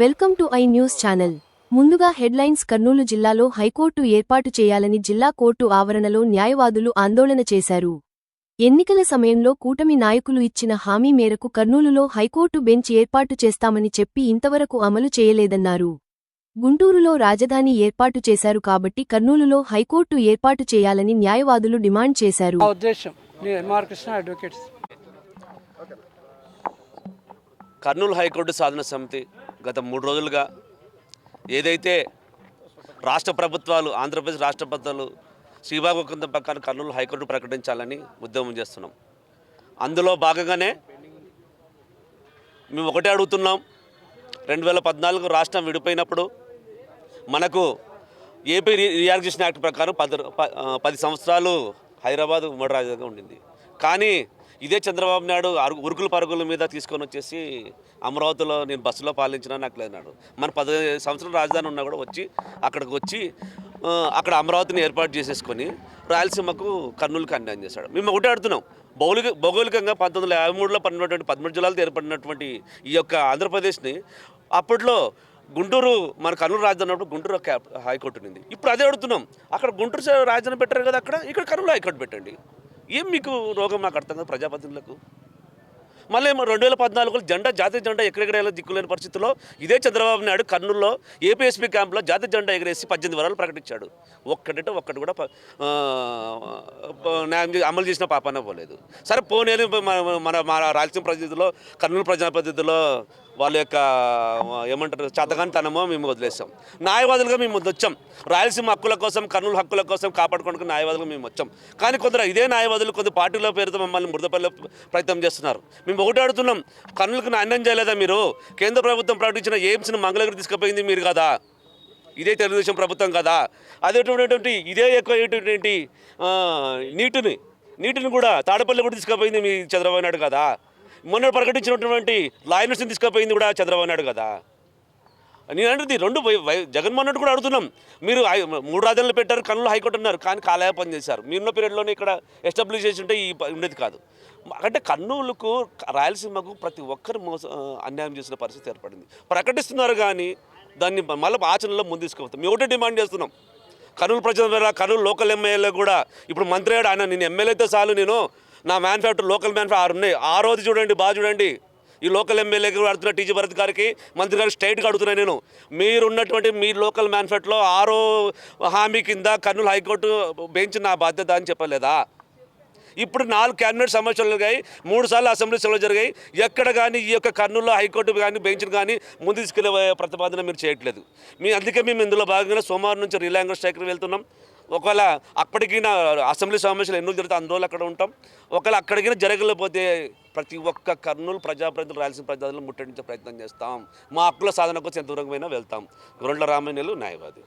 Welcome to I news channel. ముందుగా headlines Kurnool జిల్లాలో high court ఏర్పాటు చేయాలని జిల్లా కోర్టు ఆవరణలో న్యాయవాదులు ఆందోళన చేశారు. ఎన్నికల సమయంలో కూటమి నాయకులు ఇచ్చిన హామీ మేరకు కర్నూలులో హైకోర్టు బెంచ్ ఏర్పాటు చేస్తామని చెప్పి ఇంతవరకు అమలు చేయలేదన్నారు. గుంటూరులో రాజధాని ఏర్పాటు చేశారు కాబట్టి కర్నూలులో హైకోర్టు ఏర్పాటు చేయాలని న్యాయవాదులు డిమాండ్ చేశారు. కర్నూలు హైకోర్టు సాధన సమితి గత మూడు రోజులుగా ఏదైతే రాష్ట్ర ప్రభుత్వాలు ఆంధ్రప్రదేశ్ రాష్ట్ర ప్రభుత్వాలు శ్రీబాబు ఒప్పందం ప్రకారం కర్నూలు హైకోర్టు ప్రకటించాలని ఉద్యమం చేస్తున్నాం. అందులో భాగంగానే మేము ఒకటే అడుగుతున్నాం. రెండు వేల పద్నాలుగు రాష్ట్రం విడిపోయినప్పుడు మనకు ఏపీ రి రియాక్జేషన్ యాక్ట్ ప్రకారం పది ప- పది సంవత్సరాలు హైదరాబాద్ ఉమ్మడి రాజధానిగా ఉండింది. కానీ ఇదే చంద్రబాబు నాయుడు అరుగు ఉరుకుల పరుగుల మీద తీసుకొని వచ్చేసి అమరావతిలో నేను బస్సులో పాలించినా నాకు లేనాడు మన పది సంవత్సరాల రాజధాని ఉన్నా కూడా వచ్చి అక్కడికి వచ్చి అక్కడ అమరావతిని ఏర్పాటు చేసేసుకొని రాయలసీమకు కర్నూలుకి అన్యాయం చేశాడు. మేము ఒకటే ఆడుతున్నాం. భౌలిక భౌగోళికంగా పంతొమ్మిది వందల యాభై మూడులో పడినటువంటి పదమూడు జిల్లాలతో ఏర్పడినటువంటి ఈ యొక్క ఆంధ్రప్రదేశ్ని అప్పట్లో గుంటూరు మన కర్నూలు రాజధాని అప్పుడు గుంటూరు హైకోర్టు ఉంది ఇప్పుడు అదే అడుగుతున్నాం. అక్కడ గుంటూరు రాజధాని పెట్టారు కదా అక్కడ? ఇక్కడ కర్నూలు హైకోర్టు పెట్టండి. ఏం మీకు రోగం నాకు అర్థం కదా ప్రజాప్రతినిధులకు? మళ్ళీ రెండు వేల పద్నాలుగులో జెండా జాతీయ జెండా ఎక్కడెక్కడ దిక్కులేని పరిస్థితుల్లో ఇదే చంద్రబాబు నాయుడు కర్నూలులో ఏపీఎస్పీ క్యాంప్లో జాతీయ జెండా ఎగరేసి పద్దెనిమిది వరాలు ప్రకటించాడు. ఒక్కటంటే ఒక్కటి కూడా అమలు చేసిన పాపాన పోలేదు. సరే పోనేది మన మన మన రాయలసీమ ప్రతినిధుల్లో కర్నూలు ప్రజాప్రతినిధుల్లో వాళ్ళ యొక్క ఏమంటారు చతకంతనమో మేము వదిలేసాం. న్యాయవాదులుగా మేము వచ్చాం. రాయలసీమ హక్కుల కోసం కర్నూలు హక్కుల కోసం కాపాడుకోవడానికి న్యాయవాదులుగా మేము వచ్చాం. కానీ కొందరు ఇదే న్యాయవాదులు కొద్ది పార్టీలో పేరుతో మమ్మల్ని మృతపల్లి ప్రయత్నం చేస్తున్నారు. మేము ఒకటి అడుగుతున్నాం కర్నూలుకు అన్యాయం చేయలేదా మీరు? కేంద్ర ప్రభుత్వం ప్రకటించిన ఎయిమ్స్ని మంగళగిరి తీసుకుపోయింది మీరు కదా? ఇదే తెలుగుదేశం ప్రభుత్వం కదా? అదేటువంటి ఇదే ఎక్కువ నీటిని నీటిని కూడా తాడపల్లి కూడా తీసుకుపోయింది మీ చంద్రబాబు నాయుడు కదా? మొన్న ప్రకటించినటువంటి లాయనర్స్ని తీసుకుపోయింది కూడా చంద్రబాబు నాయుడు కదా. నేను అంటుంది రెండు వై- వై- జగన్మోహన్ రెడ్డి కూడా అడుగుతున్నాం. మీరు మూడు రాజధానులు పెట్టారు కన్నులు హైకోర్టు అన్నారు కానీ కాలయ పని చేశారు. మీరున్న పీరియడ్లోనే ఇక్కడ ఎస్టాబ్లిష్ చేసి ఉంటే ఈ ఉండేది కాదు. అంటే కర్నూలుకు రాయలసీమకు ప్రతి ఒక్కరు మోస అన్యాయం చేసిన పరిస్థితి ఏర్పడింది. ప్రకటిస్తున్నారు కానీ దాన్ని మళ్ళీ ఆచరణలో ముందు తీసుకుపోతాం. మేము ఒకటే డిమాండ్ చేస్తున్నాం. కర్నూలు ప్రజల కర్నూలు లోకల్ ఎమ్మెల్యే కూడా ఇప్పుడు మంత్రి ఆయన నేను ఎమ్మెల్యేతో అయితే చాలు నేను నా మ్యానుఫ్యాక్చర్ లోకల్ మ్యానుఫ్యాక్చర్ ఆరు ఉన్నాయి. ఆ రోజు చూడండి బాగా చూడండి. ఈ లోకల్ ఎమ్మెల్యేకి అడుగుతున్న టీజీ భరత్ గారికి మంత్రి గారికి స్ట్రైట్గా అడుగుతున్నా నేను. మీరున్నటువంటి మీ లోకల్ మ్యానుఫ్యాక్చర్లో ఆరో హామీ కింద కర్నూలు హైకోర్టు బెంచ్ నా బాధ్యత అని చెప్పలేదా? ఇప్పుడు నాలుగు క్యాబినెట్ సమావేశాలు జరిగాయి. మూడు సార్లు అసెంబ్లీ సభలు జరిగాయి. ఎక్కడ కానీ ఈ యొక్క కర్నూలు హైకోర్టు కానీ బెంచ్లు కానీ ముందు తీసుకెళ్ళే ప్రతిపాదన మీరు చేయట్లేదు. మీ అందుకే మేము ఇందులో భాగంగా సోమవారం నుంచి రిలాంగ్వేజ్ స్ట్రైక్కి వెళ్తున్నాం. ఒకవేళ అప్పటికి అసెంబ్లీ సమావేశాలు ఎన్నో జరిగితే అందులో అక్కడ ఉంటాం. ఒకవేళ అక్కడికి జరగలేకపోతే ప్రతి ఒక్క కర్నూలు ప్రజాప్రతినిధులు రాయాల్సిన ప్రజలను ముట్టడించే ప్రయత్నం చేస్తాం. మా హక్కుల సాధన కోసం ఎంత దూరంగా వెళ్తాం. గొర్రెల రామయ్యలు న్యాయవాది.